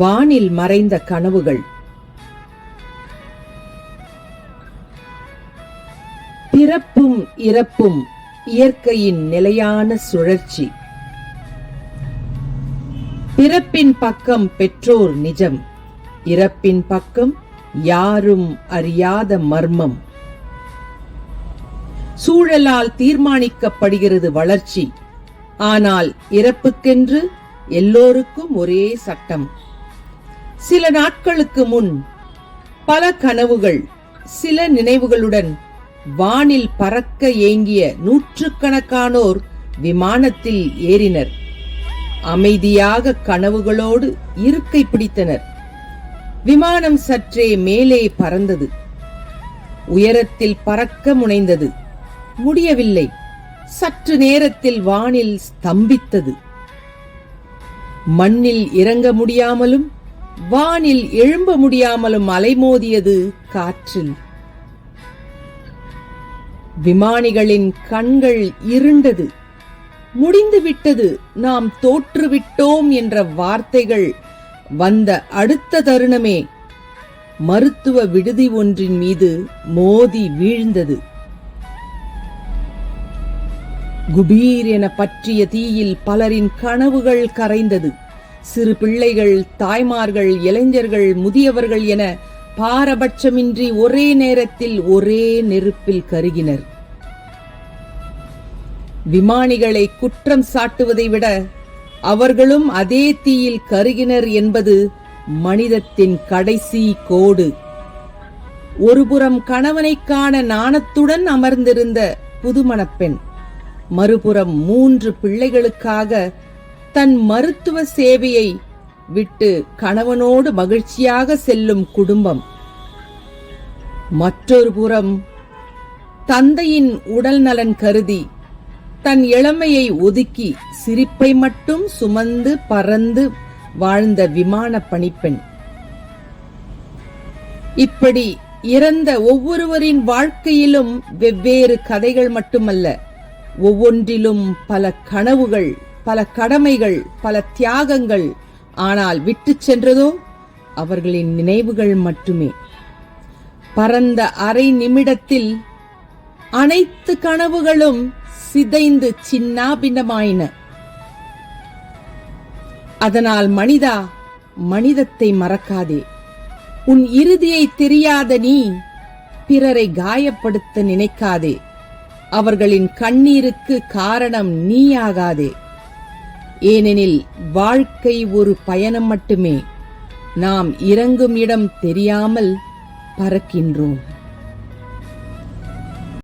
வானில் மறைந்த கனவுகள். பிறப்பும் இறப்பும் இயற்கையின் நிலையான சுழற்சி. பிறப்பின் பக்கம் பெற்றோர் நிஜம் இறப்பின் பக்கம் யாரும் அறியாத மர்மம். சூழலால் தீர்மானிக்கப்படுகிறது வளர்ச்சி ஆனால் இறப்புக்கென்று எல்லோருக்கும் ஒரே சட்டம். சில நாட்களுக்கு முன் பல கனவுகள் சில நினைவுகளுடன் வானில் பறக்க ஏங்கிய நூற்றுக்கணக்கானோர் விமானத்தில் ஏறினர். அமைதியாக கனவுகளோடு இருக்கை பிடித்தனர். விமானம் சற்றே மேலே பறந்தது. உயரத்தில் பறக்க முனைந்தது. முடியவில்லை. சற்று நேரத்தில் வானில் ஸ்தம்பித்தது. மண்ணில் இறங்க முடியாமலும் வானில் எழும்ப முடியாமலும் அலைமோதியது காற்றில். விமானிகளின் கண்கள் இருண்டது. முடிந்துவிட்டது நாம் தோற்றுவிட்டோம் என்ற வார்த்தைகள் வந்த அடுத்த தருணமே. மருத்துவ விடுதி ஒன்றின் மீது மோதி வீழ்ந்தது. குபீர் என பற்றிய தீயில் பலரின் கனவுகள் கரைந்தது. சிறு பிள்ளைகள் தாய்மார்கள் இளைஞர்கள் முதியவர்கள் என பாரபட்சமின்றி ஒரே நேரத்தில் ஒரே நெருப்பில் கருகினர். விமானிகளை குற்றம் சாட்டுவதை விட அவர்களும் அதே தீயில் கருகினர் என்பது மனிதத்தின் கடைசி கோடு. ஒருபுறம் கணவனை காண நாணத்துடன் அமர்ந்திருந்த புதுமணப்பெண் மறுபுறம் மூன்று பிள்ளைகளுக்காக தன் மருத்துவ சேவையை விட்டு கணவனோடு மகிழ்ச்சியாக செல்லும் குடும்பம். மற்றொரு புறம் தந்தையின் உடல் நலன் கருதி தன் இளமையை ஒதுக்கி சிரிப்பை மட்டும் சுமந்து பறந்து வாழ்ந்த விமான பணிப்பெண். இப்படி இறந்த ஒவ்வொருவரின் வாழ்க்கையிலும் வெவ்வேறு கதைகள் மட்டுமல்ல ஒவ்வொன்றிலும் பல கனவுகள் பல கடமைகள் பல தியாகங்கள் ஆனால் விட்டு சென்றதோ அவர்களின் நினைவுகள் மட்டுமே. பரந்த அரை நிமிடத்தில் அனைத்து கனவுகளும் சிதைந்து சின்னாபின்னமாயின. அதனால் மனிதா மனிதத்தை மறக்காதே. உன் இறுதியை தெரியாத நீ பிறரை காயப்படுத்த நினைக்காதே. அவர்களின் கண்ணீருக்கு காரணம் நீயாகாதே. ஏனெனில் வாழ்க்கை ஒரு பயணம் மட்டுமே. நாம் இறங்கும் இடம் தெரியாமல் பறக்கின்றோம்.